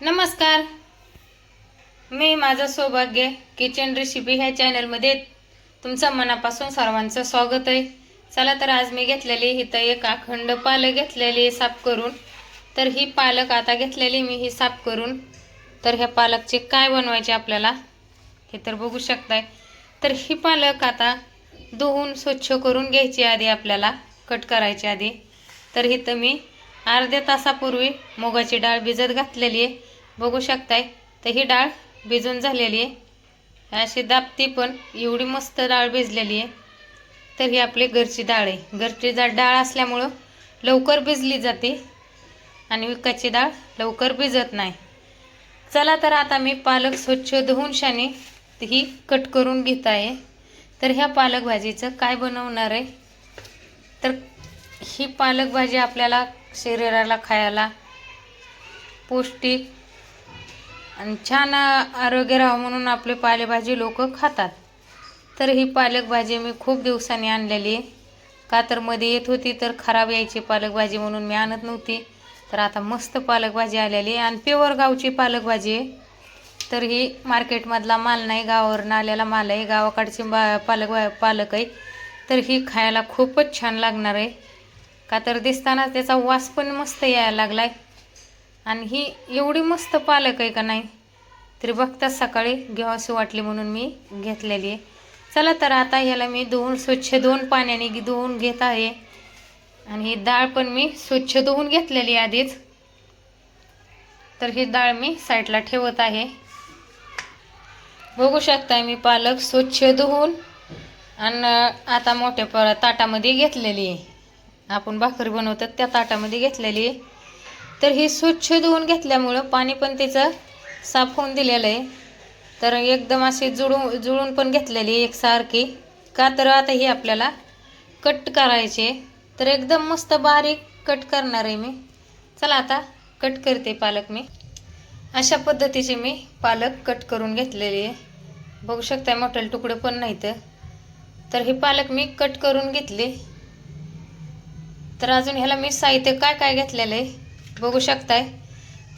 नमस्कार. मी माझं सौभाग्य किचन रेसिपी ह्या चॅनलमध्ये तुमचं मनापासून सर्वांचं स्वागत आहे. चला तर आज मी घेतलेली इथं एक अखंड पालक घेतलेली आहे साफ करून. तर ही पालक आता घेतलेली मी ही साफ करून. तर ह्या पालकचे काय बनवायचे आपल्याला हे तर बघू शकताय. तर ही पालक आता धुवून स्वच्छ करून घ्यायची आधी आपल्याला कट करायची आधी. तर इथं मी अर्ध्या तासापूर्वी मुगाची डाळ भिजत घातलेली आहे. बघू शकताय तर ही डाळ भिजून झालेली आहे. अशी दाबती पण एवढी मस्त डाळ भिजलेली आहे. तर ही आपली घरची डाळ आहे. घरची डाळ डाळ असल्यामुळं लवकर भिजली जाते आणि विकाची डाळ लवकर भिजत नाही. चला तर आता मी पालक स्वच्छ धुवून शाने ही कट करून घेत आहे. तर ह्या पालक भाजीचं काय बनवणार आहे? तर ही पालक भाजी आपल्याला शरीराला खायला पौष्टिक आणि छान आरोग्य राहावं म्हणून आपले पालेभाजी लोक खातात. तर ही पालक भाजी मी खूप दिवसांनी आणलेली. आहे कातरमध्ये येत होती तर खराब यायची पालकभाजी म्हणून मी आणत नव्हती. तर आता मस्त पालकभाजी आलेली आहे. आणि प्युअर गावची पालकभाजी आहे. तर ही मार्केटमधला माल नाही गावावरून आलेला माल आहे. गावाकडची बा पालक पालक आहे. तर ही खायला खूपच छान लागणार आहे. का तर दिसताना त्याचा वास पण मस्त यायला लागला आहे आणि ही एवढी मस्त पालक आहे का नाही? तरी बघताच सकाळी घ्यावीशी वाटली म्हणून मी घेतलेली आहे. चला तर आता ह्याला मी धुवून स्वच्छ दोन पाण्याने धुवून घेत आहे. आणि ही डाळ पण मी स्वच्छ धुवून घेतलेली आहे आधीच. तर ही डाळ मी साईडला ठेवत आहे. बघू शकताय मी पालक स्वच्छ धुवून आणि आता मोठ्या ताटामध्ये घेतलेली आहे. आपण भाकरी बनवतात त्या ताटामध्ये घेतलेली आहे. तर ही स्वच्छ धुवून घेतल्यामुळं पाणी पण तिचं साफ होऊन दिलेलं आहे. तर एकदम अशी जुळून जुळून पण घेतलेली आहे एकसारखी. का तर आता ही आपल्याला कट करायचे तर एकदम मस्त बारीक कट करणार आहे मी. चला आता कट करते पालक मी. अशा पद्धतीचे मी पालक कट करून घेतलेली आहे. बघू शकताय मोठे तुकडं पण नाहीत. तर हे पालक मी कट करून घेतले. तर अजून ह्याला मी साहित्य काय काय घेतलेलं आहे? बघू शकताय.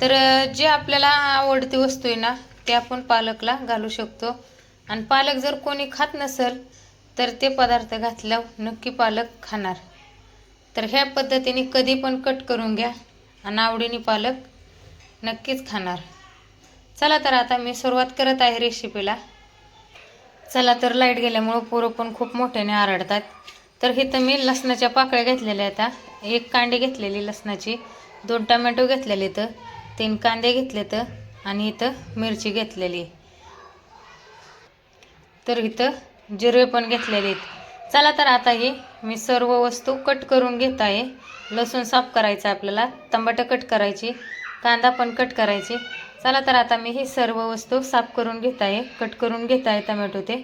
तर जे आपल्याला आवडती वस्तू आहे ना ते आपण पालकला घालू शकतो. आणि पालक जर कोणी खात नसेल तर ते पदार्थ घातल्यावर नक्की पालक खाणार. तर ह्या पद्धतीने कधी पण कट करून घ्या आणि आवडीने पालक नक्कीच खाणार. चला तर आता मी सुरुवात करत आहे रेसिपीला चला तर लाइट गेल्यामुळं पोरं पण खूप मोठ्याने आरडतात. तर इथं मी लसणाच्या पाकळ्या घेतलेल्या आता एक कांडी घेतलेली लसणाची दोन टमॅटो घेतलेले तर तीन कांदे घेतले तर आणि इथं मिरची घेतलेली. तर इथं जिरे पण घेतलेले आहेत. चला तर आता ही मी सर्व वस्तू कट करून घेत आहे. लसूण साफ करायचं आपल्याला टमाटर कट करायची कांदा पण कट करायची. चला तर आता मी ही सर्व वस्तू साफ करून घेत आहे कट करून घेत आहे टमॅटो ते.